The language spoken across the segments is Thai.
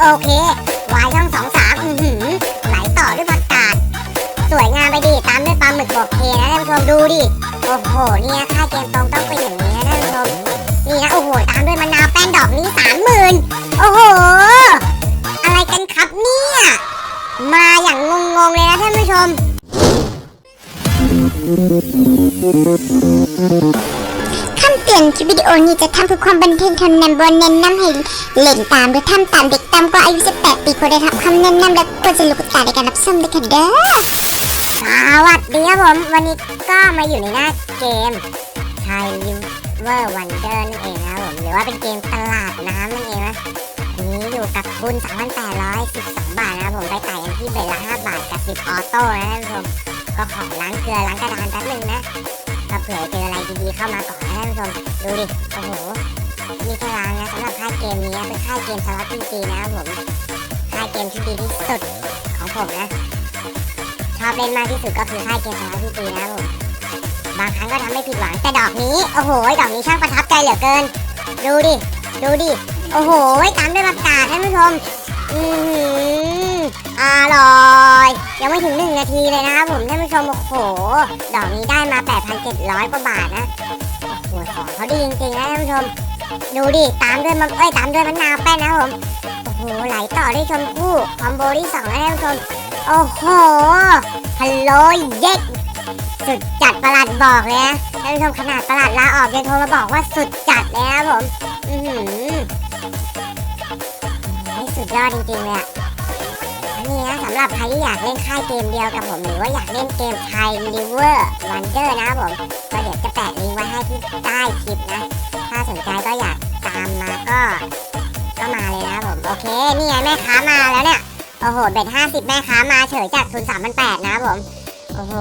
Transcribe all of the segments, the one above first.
โอเควายช่องสองสามอือหือไหลต่อด้วยผักกาด สวยงามไปดิตามด้วยปลาหมึกบอกเคนะท่านผู้ชมดูดิ โอ้โห เนี่ยค่าเกมตรงต้องเป็นอย่างนี้นะท่านผู้ชม นี่นะโอ้โห ตามด้วยมะนาวแป้นดอกนี้สามหมื่นโอ้โห อะไรกันครับเนี่ย มาอย่างงงๆเลยนะท่านผู้ชม นคลิปวิดีโอนี้จะทำเพื่อความบันเทิงเท่านั้นบนเน้นนำให้เล่นตามหรือทำตามเด็กต่ำกว่าอายุ 18 ปีควรได้รับคำแนะนำและควรจะรู้กตาในการรับชมด้วยค่ะเด้อสวัสดีครับผม วันนี้ก็มาอยู่ในหน้าเกมไทยลิเวอร์วันเดอร์นั่นเองนะครับผมหรือว่าเป็นเกมตลาดน้ำนั่นเองนะวันนี้อยู่กับทุน3,812 บาทนะครับผมไปไต่กันที่เบลละ5บาทกับ10ออโต้นะท่านผู้ชมก็ขอล้างเกลือล้างกระดานแป๊บนึงนะ ก็เผื่อเจออะไรดีๆเข้ามาก่อนนะท่านผู้ชมดูดิโอ้โหมีแค่ล้างนะสำหรับค่ายเกมนี้เป็นค่ายเกมสล็อตจริงๆนะครับผมค่ายเกมที่ดีที่สุดของผมนะชอบเล่นมากที่สุดก็คือค่ายเกมสารพีตีนะครับผมบางครั้งก็ทำไม่ผิดหวังแต่ดอกนี้โอ้โหดอกนี้ช่างประทับใจเหลือเกิน ดูดิดูดิโอ้โหตามด้วยประกาศท่านผู้ชมอือออร่อยยังไม่ถึงหนึ่งนาทีเลยนะครับผมท่านผู้ชมโอ้โหดอกนี้ได้มา8,700 ร้อยกว่าบาทนะโอ้โหของเขาดีจริงๆนะท่านผู้ชม ดูดิ ตามด้วยมะเอ้ยตามด้วยมะนาวแป้นนะผม โอ้โห ไหลต่อด้วยชมพู่คอมโบที่สองนะท่านผู้ชม โอ้โห ฮัลโหลเย็กสุดจัดประหลัดบอกเลยนะท่านผู้ชมขนาดประหลัดลาออกยังโทรมาบอกว่าสุดจัดเลยนะผม อือหือโอ้สุดยอดจริงๆเลยอะ นนี้นะสำหรับใครที่อยากเล่นค่ายเกมเดียวกับผมหรือว่าอยากเล่นเกมไทยลิเวอร์วันเดอร์นะครับผมก็เดี๋ยวจะแปะลิงก์ไว้ให้ที่ใต้คลิปนะ ถ้าสนใจก็อยากตามมาก็ก็มาเลยนะครับผมโอเคนี่ไงแม่ค้ามาแล้วเนี่ยโอ้โหเบ็ดห้าสิบแม่ค้ามาเฉยจากทุนสามพันแปดนะครับผมโอ้โห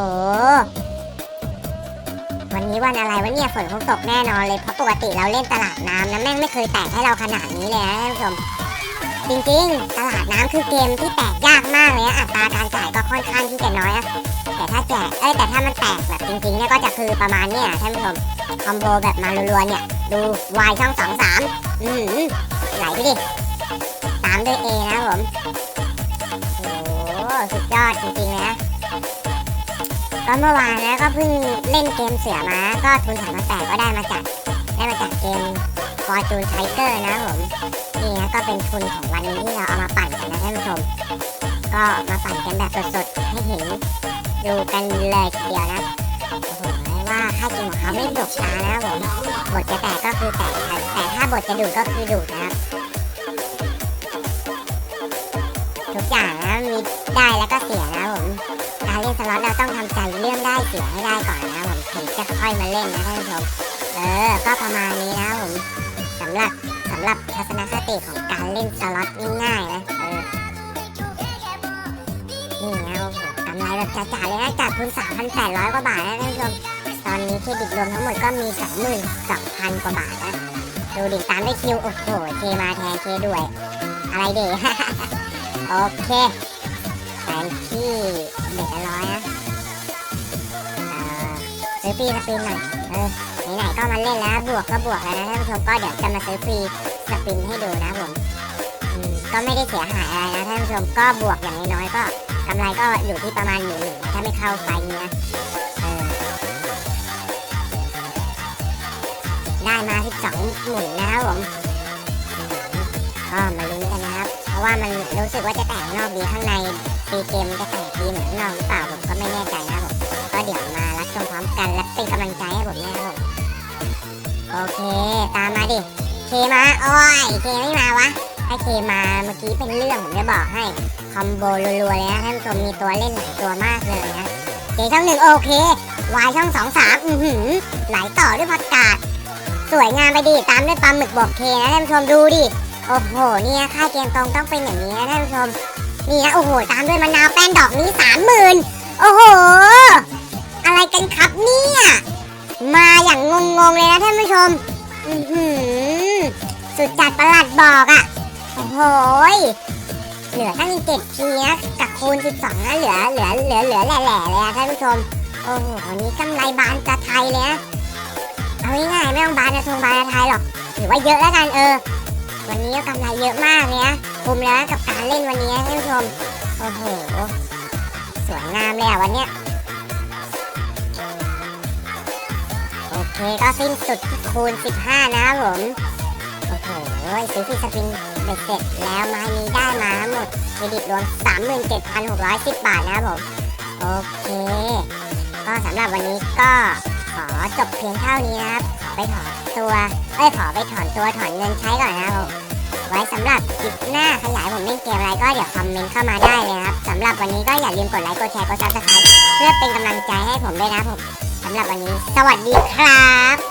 วันนี้วันอะไรวะเนี่ยฝนคงตกแน่นอนเลยเพราะปกติเราเล่นตลาดน้ำนะแม่งไม่เคยแตกให้เราขนาดนี้เลยนะท่านผู้ชม จริงๆ ตลาดน้ำคือเกมที่แตกยากมากเลยนะอัตราการจ่ายก็ค่อนข้างที่จะน้อยนะแต่ถ้าแจกเอ้ยแต่ถ้ามันแตกแบบจริงๆเนี่ยก็จะคือประมาณเนี่ยท่านผู้ชมคอมโบแบบมารัวๆเนี่ยดูวายช่องสองสามอืมไหลไปดิตามด้วย A นะผมโอ้โหสุดยอดจริงๆเลยนะก็เมื่อวานนะก็เพิ่งเล่นเกมเสือมาก็ทุนสามพันแปดก็ได้มาจากได้มาจากเกม Fortune Tiger นะผมนี่นะก็เป็นทุนของวันนี้ที่เราเอามาปั่นกันนะท่านผู้ชม ก็มาปั่นกันแบบสดๆให้เห็นดูกันเลยทีเดียวนะโอ้โหว่าค่าเกมของเขาไม่จบช้านะครับผมบทจะแตกก็คือแตกแต่ถ้าบทจะดูดก็คือดูดนะครับทุกอย่างนะมีได้แล้วก็เสียนะผมการเล่นสล็อตเราต้องทำใจเรื่องได้เสียให้ได้ก่อนนะผมถึงจะค่อยมาเล่นนะท่านผู้ชมเออก็ันแปดร้อยกว่าบาทแล้วท่านผู้ชม ตอนนี้เครดิตรวมทั้งหมดก็มีสามห22,000 กว่าบาทแล้ว ดูดิตามได้คิว โอ้โห เคมาแทนเคด้วย อะไรเด็กโอเคแผนที่เด็ดร้อยนะซื้อฟรีสปินหน่อย เออไหนๆก็มาเล่นแล้ว บวกก็บวกแล้วนะท่านผู้ชมก็เดี๋ยวจะมาซื้อฟรีสปินให้ดูนะผมก็ไม่ได้เสียหายอะไรนะท่านผู้ชมก็บวกอย่างน้อยๆก็กำไรก็อยู่ที่ประมาณหมื่นาไม่เข้าไฟนี้นะได้มา 12 หมุนนะครับผมก็มาลุ้นกันนะครับ เพราะว่ามันรู้สึกว่าจะแตกนอกดีข้างในตีเกมจะแตกดีเหมือนนอกหรือเปล่าผมก็ไม่แน่ใจนะครับผมก็เดี๋ยวมารับชมพร้อมกันและเป็นกำลังใจให้ผมนะครับผมโอเค ตามมาดิ เคมา โอ้ย เคไม่มาวะ ถ้เคมาเมื่อกี้เป็นเรื่องผมจะบอกให้คอมโบรัวๆเลยนะท่านผู้ชมมีตัวเล่นหลายตัวมากเลยนะเคช่องหนึ่งโอเควายช่องสองสามอือหือไหลต่อด้วยผักกาดสวยงามไปดิตามด้วยปลาหมึกบอกเคนะท่านผู้ชมดูดิโอ้โหเนี่ยค่าเกมตรงต้องเป็นอย่างนี้นะท่านผู้ชมนี่นะโอ้โหตามด้วยมะนาวแป้นดอกนี้สามหมื่นโอ้โหอะไรกันครับเนี่ยมาอย่างงงๆเลยนะท่านผู้ชมอือหือสุดจัดประหลัดบอกอะ่ะ หยเหลือตั้งเจ็ดทีนะกับคูณสิบสองนะเหลือเหลือเหลือเหลือแหล่ๆเลยอะท่านผู้ชมโอ้โหวันนี้กำไรบานจะไทยเลยนะเอาง่ายๆไม่ต้องบานจะทงบานจะไทยหรอกถือว่าเยอะแล้วกันเออ วันนี้ก็กำไรเยอะมากเลยนะคุ้มแล้วกับการเล่นวันนี้นะท่านผู้ชมโอ้โหสวยงามเลยอะวันเนี้ยโอเคก็สิ้นสุดที่คูณ 15 นะครับผม โอ้โหซื้อฟีสปินเบ็ดเสร็จแล้วไม้นี้ได้มาหมดเครดิตรวม 37,610 บาทนะครับผม โอเค ก็สำหรับวันนี้ก็ขอจบเพียงเท่านี้นะครับ ขอไปถอนตัว เอ้ย ขอไปถอนตัวถอนเงินใช้ก่อนนะครับผม ไว้สำหรับคลิปหน้าขยายผมเล่นเกมอะไรก็เดี๋ยวคอมเมนต์เข้ามาได้เลยนะครับสำหรับวันนี้ก็อย่าลืมกดไลค์ กดแชร์ กดซับสไครต์เพื่อเป็นกำลังใจให้ผมด้วยนะครับผมสำหรับวันนี้ สวัสดีครับ